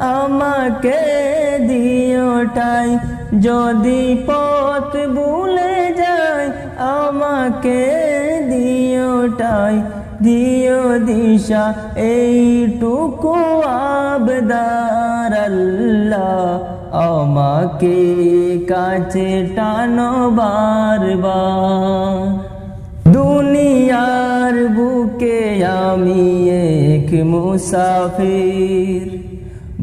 আমাকে দিওটাই যদি পথ ভুলে যায় আমাকে দিওটাই দিও দিশা, এইটুকু আবদার আল্লাহ। আমাকে কাছে টানো বারবার। দুনিয়ার বুকে আমি এক মুসাফির।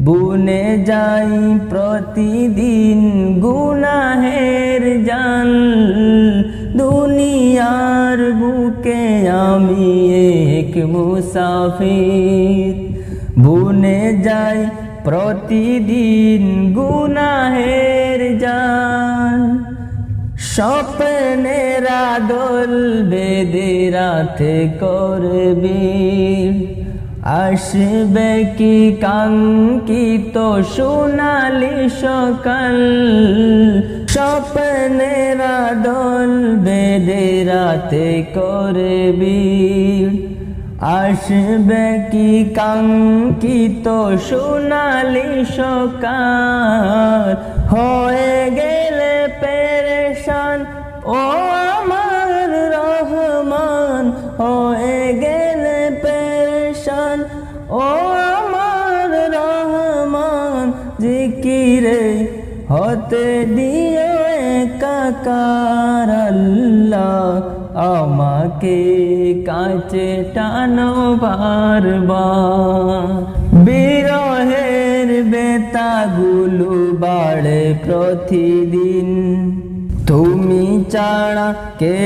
বুনে যাই প্রতিদিন গুনাহের জান দুনিয়ার বুকে আমি এক মুসাফির। বুনে যাই প্রতিদিন গুনাহের জান স্বপ্নের আদল বেদে রাতে করবি। আসবে কি কাঙ্কিত সোনালি সকাল? স্বপ্নেরা দল বেদে রাতে করবি। আসবে কি কাঙ্কিত সোনালি সকাল? জিকিরে হতে দিও একাকার আল্লাহ আমাকে কাছে টানো বারবার বিরহের বেতাগুলো বাড়ে প্রতিদিন। তুমি ছাড়া কে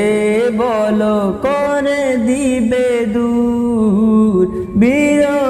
বলো করে দিবে দূর। বিরহের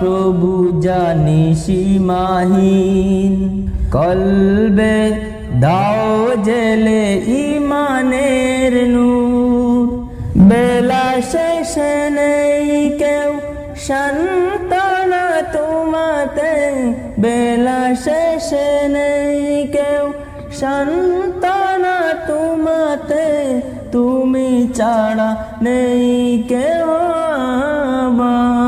প্রভু জানি সীমাহীন কলবে দাও জেলে ইমানের নূর। বেলা শেষে নেই কেউ সন্তানা তোমাতে। বেলা শেষে নেই কেউ সন্তানা তোমাতে। তুমি ছাড়া নেই কেউ আল্লাহ